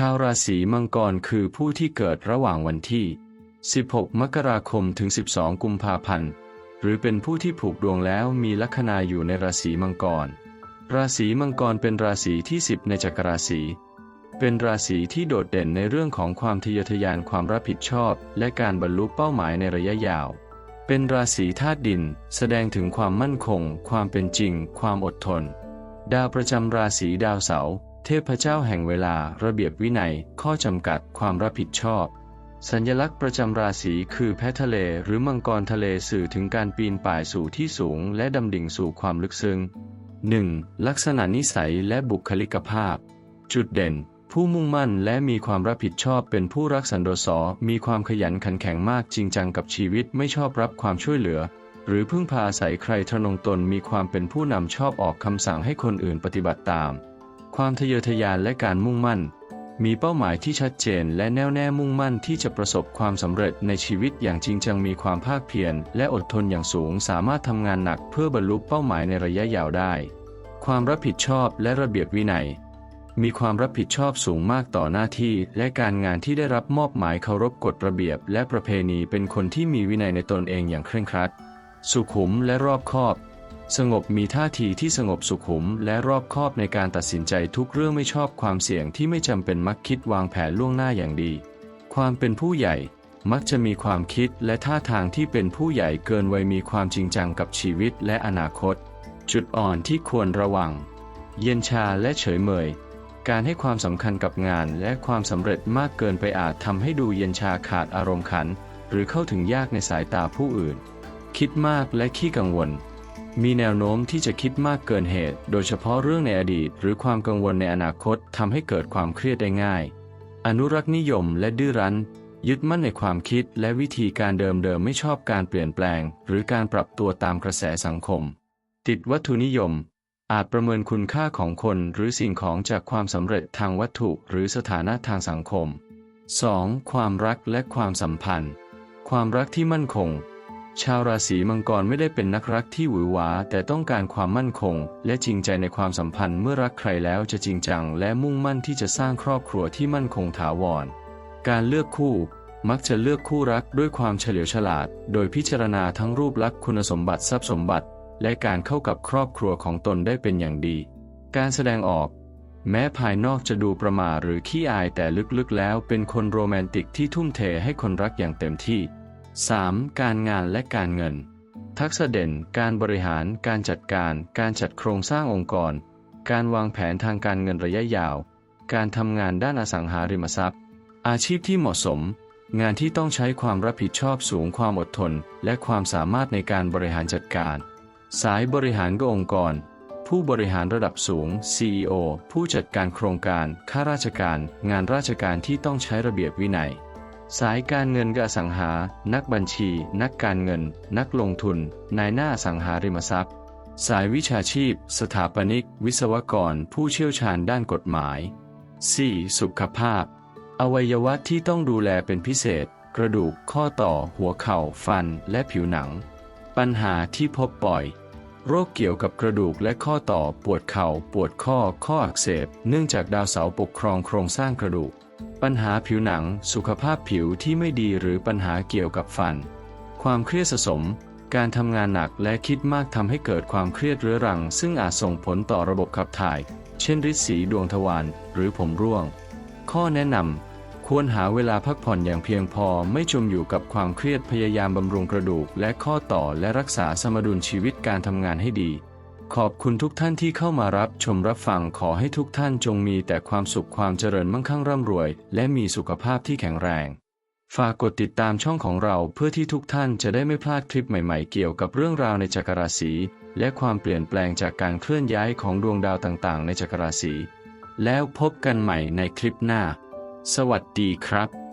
ชาวราศีมังกรคือผู้ที่เกิดระหว่างวันที่ 16 มกราคมถึง 12 กุมภาพันธ์ หรือเป็นผู้ที่ผูกดวงแล้วมีลัคนาอยู่ในราศีมังกร ราศีมังกรเป็นราศีที่ 10 ในจักรราศี เป็นราศีที่โดดเด่นในเรื่องของความทะเยอทะยานความรับผิดชอบ และการบรรลุเป้าหมายในระยะยาว เป็นราศีธาตุดิน แสดงถึงความมั่นคง ความเป็นจริง ความอดทน ดาวประจำราศีดาวเสาร์ เทพเจ้าแห่งเวลาระเบียบวินัย ข้อจำกัดความรับผิดชอบ สัญลักษณ์ประจำราศีคือแพะทะเล หรือมังกรทะเลสื่อถึงการปีนป่ายสู่ที่สูง และดำดิ่งสู่ความลึกซึ้ง 1. ลักษณะนิสัยและบุคลิกภาพ จุดเด่น ผู้มุ่งมั่นและมีความรับผิดชอบเป็นผู้รักสันโดษมีความขยันขันแข็งมากจริงจังกับชีวิตไม่ชอบรับความช่วยเหลือ หรือพึ่งพาอาศัยใครทะนงตนมีความเป็นผู้นำชอบออกคำสั่งให้คนอื่นปฏิบัติตาม ความทะเยอทะยานและการมุ่งมั่น มีเป้าหมายที่ชัดเจนและแน่วแน่มุ่งมั่นที่จะประสบความสำเร็จในชีวิตอย่างจริงจังมีความภาคเพียรและอดทนอย่างสูง สามารถทำงานหนักเพื่อบรรลุเป้าหมายในระยะยาวได้ ความรับผิดชอบและระเบียบวินัย มีความรับผิดชอบสูงมากต่อหน้าที่ และการงานที่ได้รับมอบหมายเคารพกฎระเบียบ และประเพณีเป็นคนที่มีวินัยในตนเองอย่างเคร่งครัด สุขุมและรอบคอบ สงบมีท่าทีที่สงบสุขุมและรอบคอบในการตัดสินใจทุกเรื่องไม่ชอบความเสี่ยงที่ไม่จำเป็นมักคิดวางแผนล่วงหน้าอย่างดี ความเป็นผู้ใหญ่มักจะมีความคิดและท่าทางที่เป็นผู้ใหญ่เกินวัยมีความจริงจังกับชีวิตและอนาคต จุดอ่อนที่ควรระวัง เย็นชาและเฉยเมย การให้ความสำคัญกับงานและความสำเร็จมากเกินไปอาจทำให้ดูเย็นชาขาดอารมณ์ขัน หรือเข้าถึงยากในสายตาผู้อื่น คิดมากและขี้กังวล มีแนวโน้มที่จะคิดมากเกินเหตุ โดยเฉพาะเรื่องในอดีต หรือความกังวลในอนาคตทำให้เกิดความเครียดได้ง่าย อนุรักษ์นิยมและดื้อรั้น ยึดมั่นในความคิดและวิธีการเดิมๆไม่ชอบการเปลี่ยนแปลง หรือการปรับตัวตามกระแสสังคม ติดวัตถุนิยม อาจประเมินคุณค่าของคนหรือสิ่งของจากความสำเร็จทางวัตถุหรือสถานะทางสังคม 2. ความรักและความสัมพันธ์ ความรักที่มั่นคง ชาวราศีมังกรไม่ได้เป็นนักรักที่หวือหวาแต่ต้องการความมั่นคง และจริงใจในความสัมพันธ์เมื่อรักใครแล้วจะจริงจัง และมุ่งมั่นที่จะสร้างครอบครัวที่มั่นคงถาวร การเลือกคู่ มักจะเลือกคู่รักด้วยความเฉลียวฉลาด โดยพิจารณาทั้งรูปลักษณ์คุณสมบัติทรัพย์สมบัติ และการเข้ากับครอบครัวของตนได้เป็นอย่างดี การแสดงออก แม้ภายนอกจะดูประมาหรือขี้อายแต่ลึกๆแล้วเป็นคนโรแมนติกที่ทุ่มเทให้คนรักอย่างเต็มที่ 3. การงานและการเงิน ทักษะเด่น การบริหาร การจัดการ การจัดโครงสร้างองค์กร การวางแผนทางการเงินระยะยาว การทำงานด้านอสังหาริมทรัพย์ อาชีพที่เหมาะสม งานที่ต้องใช้ความรับผิดชอบสูงความอดทน และความสามารถในการบริหารจัดการ สายบริหารก็องค์กร ผู้บริหารระดับสูง CEO ผู้จัดการโครงการ ข้าราชการ งานราชการที่ต้องใช้ระเบียบวินัย สายการเงินกับอสังหา นักบัญชี นักการเงิน นักลงทุน นายหน้าสังหาริมทรัพย์ สายวิชาชีพ สถาปนิก วิศวกร ผู้เชี่ยวชาญด้านกฎหมาย 4. สุขภาพ อวัยวะที่ต้องดูแลเป็นพิเศษ กระดูก ข้อต่อ หัวเข่า ฟัน และผิวหนัง ปัญหาที่พบบ่อย โรคเกี่ยวกับกระดูกและข้อต่อ ปวดเข่า ปวดข้อ ข้ออักเสบ เนื่องจากดาวเสาร์ปกครองโครงสร้างกระดูก ปัญหาผิวหนัง สุขภาพผิวที่ไม่ดีหรือปัญหาเกี่ยวกับฟัน ความเครียดสะสม การทำงานหนักและคิดมากทำให้เกิดความเครียดเรื้อรัง ซึ่งอาจส่งผลต่อระบบขับถ่าย เช่นริดสีดวงทวารหรือผมร่วง ข้อแนะนำควรหาเวลาพักผ่อนอย่างเพียงพอไม่จมอยู่กับความเครียดพยายามบำรุงกระดูก และข้อต่อและรักษาสมดุลชีวิตการทำงานให้ดี ขอบคุณทุกท่านที่เข้ามารับชมรับฟังขอให้ทุกท่านจงมีแต่ความสุขความเจริญมั่งคั่งร่ำรวย และมีสุขภาพที่แข็งแรง ฝากกดติดตามช่องของเราเพื่อที่ทุกท่านจะได้ไม่พลาดคลิปใหม่ๆ เกี่ยวกับเรื่องราวในจักรราศี และความเปลี่ยนแปลงจากการเคลื่อนย้ายของดวงดาวต่างๆ ในจักรราศี แล้วพบกันใหม่ในคลิปหน้า สวัสดีครับ